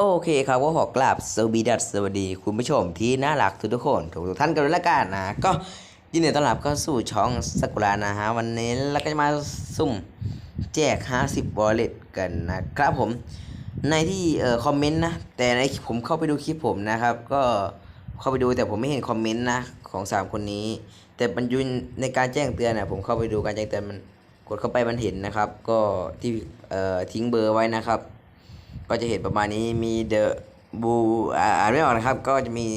โอเคครับก็ขอกราบสวีดัสสวัสดีคุณผู้ชมที่น่ารักทุกทุกคนทุกๆท่านกันด้วยละกันนะก็ยินดีต้อนรับเข้าสู่ช่องสกุระนะฮะวันนี้เราก็จะมาสุ่มแจก 50 w a l l e t กันนะครับผมในที่เอ่อคอมเมนต์นะแต่ในผมเข้าไปดูคลิปผมนะครับ ก็เข้าไปดูแต่ผมไม่เห็นคอมเมนต์นะของ 3 คนนี้ แต่มันยืนในการแจ้งเตือนนะผมเข้าไปดูการแจ้งเตือนมันกดเข้าไปมันเห็นนะครับ ก็ที่เอ่อทิ้งเบอร์ไว้นะครับ ก็จะเห็นประมาณนี้มีเดอะบูอ่านไม่ออกนะครับ ก็จะมี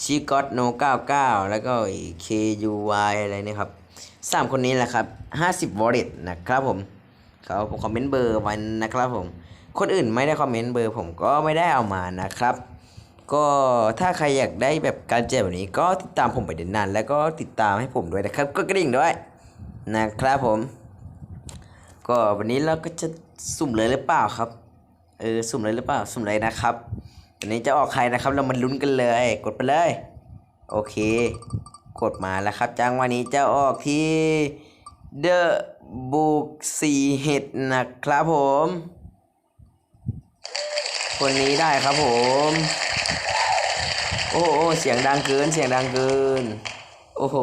ชิกอตโน99 แล้วก็ KUY อะไรเนี่ยครับสามคนนี้แหละครับ50 w a l l e t นะครับผมเขาผมคอมเมนต์เบอร์ไว้นะครับผม คนอื่นไม่ได้คอมเมนต์เบอร์ผมก็ไม่ได้เอามานะครับ ก็ถ้าใครอยากได้แบบการแจกแบบนี้ ก็ติดตามผมไปเดินนานแล้วก็ติดตามให้ผมด้วยนะครับ ก็กระดิ่งด้วยนะครับผม ก็วันนี้เราก็จะสุ่มเลยหรือเปล่าครับ เออสุ่มเลยหรือเปล่าสุ่มเลยนะครับวันนี้จะออกใครนะครับ เรามาลุ้นกันเลย กดไปเลย โอเค กดมาแล้วครับจังวันนี้จะออกที่ The Book 4 h e a d นะครับผม คนนี้ได้ครับผม โอ้โหเสียงดังเกินเสียงดังเกิน โอ้โห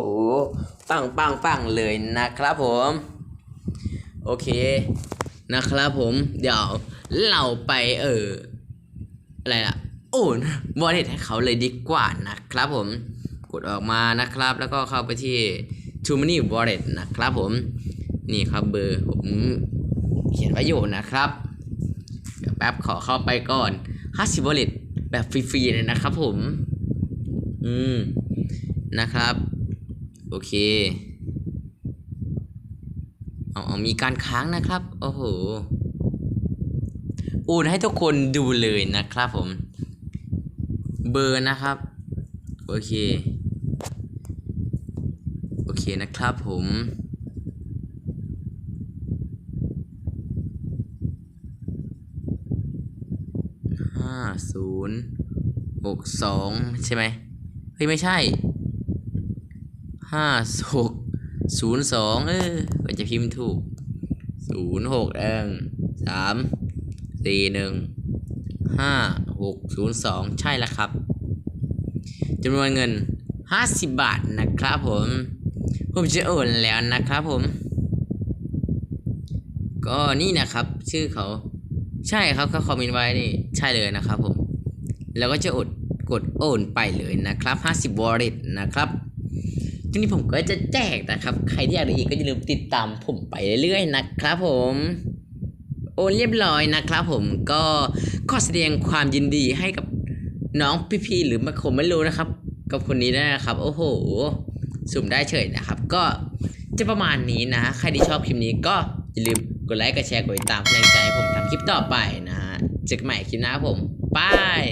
ปังปังปังเลยนะครับผม โอเค นะครับผมเดี๋ยวเราไปเอออะไรล่ะโอนวอลเล็ตให้เขาเลยดีกว่านะครับผมกดออกมานะครับ แล้วก็เข้าไปที่ Too Many Wallet นะครับผม นี่ครับเบอร์ผมเขียนไว้อยู่นะครับ เดี๋ยวแป๊บขอเข้าไปก่อน50 wallet แบบฟรีๆเลยนะครับผม อืม นะครับ โอเค เอาเอามีการค้างนะครับ โอ้โหโอนให้ทุกคนดูเลยนะครับผม เบอร์นะครับ โอเค โอเคนะครับผมห้าศูนย์หกสองใช่ไหมเฮ้ย ไม่ใช่ห้าหก ศูนย์สองเออก็จะพิมพ์ถูกศูนย์หกเองสามสี่หนึ่งห้าหกศูนย์สองใช่แล้วครับจำนวนเงินห้าสิบบาทนะครับผม ผมจะโอนแล้วนะครับผม ก็นี่นะครับ ชื่อเขาใช่ครับเขาคอมเมนต์ไว้นี่ใช่เลยนะครับผม แล้วก็จะอดกดโอนไปเลยนะครับ 50 wallet นะครับ ทีนี้ผมก็จะแจกนะครับ ใครที่อยากได้อีกก็อย่าลืมติดตามผมไปเรื่อยๆนะครับผมโอนเรียบร้อยนะครับผมก็ขอแสดงความยินดีให้กับน้องพี่ๆหรือมาผมไม่รู้นะครับ กับคนนี้ด้วยนะครับ โอ้โห สุ่มได้เฉยนะครับ ก็จะประมาณนี้นะ ใครที่ชอบคลิปนี้ก็อย่าลืมกดไลค์กดแชร์กดติดตามเพื่อเป็นกำลังใจให้ผมทำคลิปต่อไปนะฮะเจอกันใหม่คลิปหน้าผมบาย